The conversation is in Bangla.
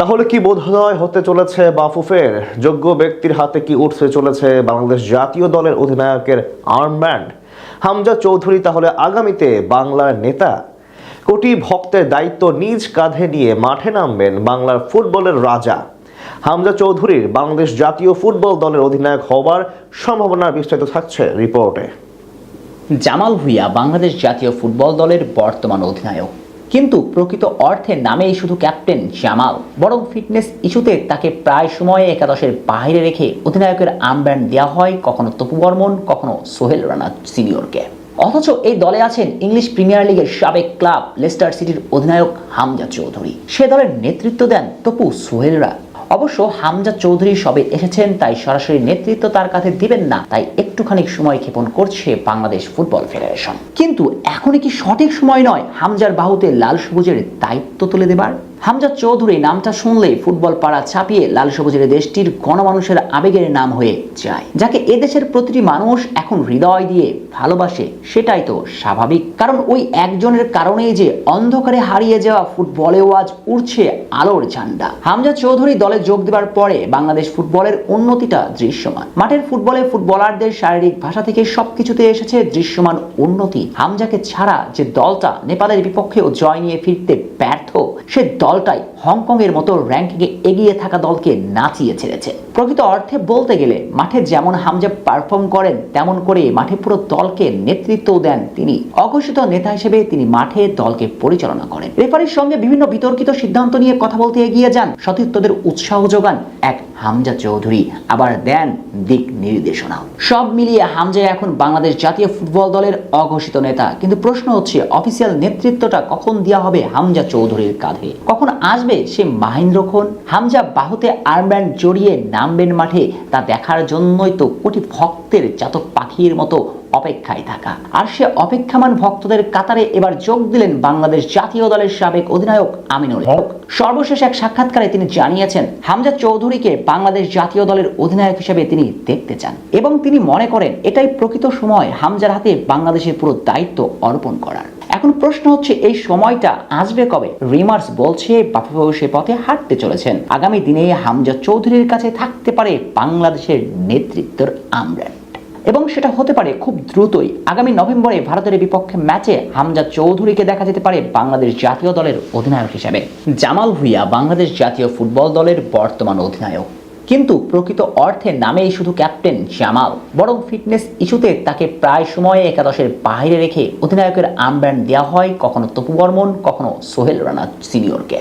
তাহলে কি বোধোদয় হতে চলেছে বাফুফের? যোগ্য ব্যক্তির হাতে কি উঠতে চলেছে বাংলাদেশ জাতীয় দলের অধিনায়কের আর্মব্যান্ড? হামজা চৌধুরী তাহলে আগামীতে বাংলার নেতা? কোটি ভক্তের দায়িত্ব নিজ কাঁধে নিয়ে মাঠে নামবেন বাংলার ফুটবলের রাজা। হামজা চৌধুরীর বাংলাদেশ জাতীয় ফুটবল দলের অধিনায়ক হবার সম্ভাবনা বিস্তারিত থাকছে রিপোর্টে। জামাল ভুইয়া, বাংলাদেশ জাতীয় ফুটবল দলের বর্তমান অধিনায়ক। কিন্তু প্রকৃত অর্থে নামেই শুধু ক্যাপ্টেন জামাল। বরং ফিটনেস ইস্যুতে তাকে প্রায় সময়ে একাদশের বাইরে রেখে অধিনায়কের আমব্যান্ড দেওয়া হয় কখনো তপু বর্মন, কখনো সোহেল রানা সিনিয়রকে। অথচ এই দলে আছেন ইংলিশ প্রিমিয়ার লিগের সাবেক ক্লাব লেস্টার সিটির অধিনায়ক হামজা চৌধুরী। সে দলের নেতৃত্ব দেন তপু সোহেলরা। অবশ্য হামজা চৌধুরী সবে এসেছেন, তাই সরাসরি নেতৃত্ব তার কাছে দিবেন না। তাই একটুখানি সময় ক্ষেপণ করছে বাংলাদেশ ফুটবল ফেডারেশন। কিন্তু এখনই কি সঠিক সময় নয় হামজার বাহুতে লাল সবুজের দায়িত্ব তুলে দেবার? হামজা চৌধুরী নামটা শুনলেই ফুটবল পাড়া ছাপিয়ে লাল সবুজের দেশটির গণমানুষের আবেগের নাম হয়ে যায়। যাকে এদেশের প্রতিটি মানুষ এখন হৃদয় দিয়ে ভালোবাসে, সেটাই তো স্বাভাবিক। কারণ ওই একজনের কারণেই যে অন্ধকারে হারিয়ে যাওয়া ফুটবলেও আজ উড়ছে আলোর ঝান্ডা। হামজা চৌধুরী দলে যোগ দেওয়ার পরে বাংলাদেশ ফুটবলের উন্নতিটা দৃশ্যমান। মাঠের ফুটবলে ফুটবলারদের শারীরিক ভাষা থেকে সবকিছুতে এসেছে দৃশ্যমান উন্নতি। হামজাকে ছাড়া যে দলটা নেপালের বিপক্ষেও জয় নিয়ে ফিরতে ব্যর্থ সে দলটাই হংকং এর মতো র্যাঙ্কিংয়ে এগিয়ে থাকা দলকে নাচিয়ে ছেড়েছে। প্রকৃত অর্থে বলতে গেলে, মাঠে যেমন হামজা পারফর্ম করেন, তেমন করে মাঠে পুরো দলকে নেতৃত্ব দেন তিনি। অঘোষিত নেতা হিসেবে তিনি মাঠে দলকে পরিচালনা করেন। রেফারির সঙ্গে বিভিন্ন বিতর্কিত সিদ্ধান্ত নিয়ে কথা বলতে এগিয়ে যান। সতীর্থদের উৎসাহ যোগান এক হামজা চৌধুরী। আবার দেন দিক নির্দেশনা। সব মিলিয়ে হামজা এখন বাংলাদেশ জাতীয় ফুটবল দলের অঘোষিত নেতা। কিন্তু প্রশ্ন হচ্ছে অফিসিয়াল নেতৃত্বটা কখন দেওয়া হবে হামজা চৌধুরীর কাঁধে? কখন আসবে সে মাহেন্দ্র খন হামজা বাহুতে আর্মব্যান্ড জড়িয়ে নামবেন মাঠে। তা দেখার জন্যই তো কোটি ভক্তের জাতক পাখির মতো অপেক্ষায় থাকা। আর সে অপেক্ষামান ভক্তদের কাতারে এবার যোগ দিলেন বাংলাদেশ জাতীয় দলের সাবেক অধিনায়ক আমিনুল হক। সর্বশেষ এক সাক্ষাৎকারে তিনি জানিয়েছেন, হামজা চৌধুরীকে বাংলাদেশ জাতীয় দলের অধিনায়ক হিসেবে তিনি দেখতে চান এবং তিনি মনে করেন, এটাই প্রকৃত সময় হামজার হাতে বাংলাদেশের পুরো দায়িত্ব অর্পণ করার। এখন প্রশ্ন হচ্ছে, এই সময়টা আসবে কবে? রিমার্স বলছে বাফুফেও সে পথে হাঁটতে চলেছেন। আগামী দিনে হামজা চৌধুরীর কাছে থাকতে পারে বাংলাদেশের নেতৃত্বের আমরান। এবং সেটা হতে পারে খুব দ্রুতই। আগামী নভেম্বরে ভারতের বিপক্ষে ম্যাচে হামজা চৌধুরীকে দেখা যেতে পারে বাংলাদেশ জাতীয় দলের অধিনায়ক হিসেবে। জামাল ভুইয়া বাংলাদেশ জাতীয় ফুটবল দলের বর্তমান অধিনায়ক। কিন্তু প্রকৃত অর্থে নামেই শুধু ক্যাপ্টেন জামাল, বরং ফিটনেস ইস্যুতে তাকে প্রায় সময়ে একাদশের বাইরে রেখে অধিনায়কের আর্মব্যান্ড দেওয়া হয় কখনো তপু বর্মন, কখনো সোহেল রানা সিনিয়রকে।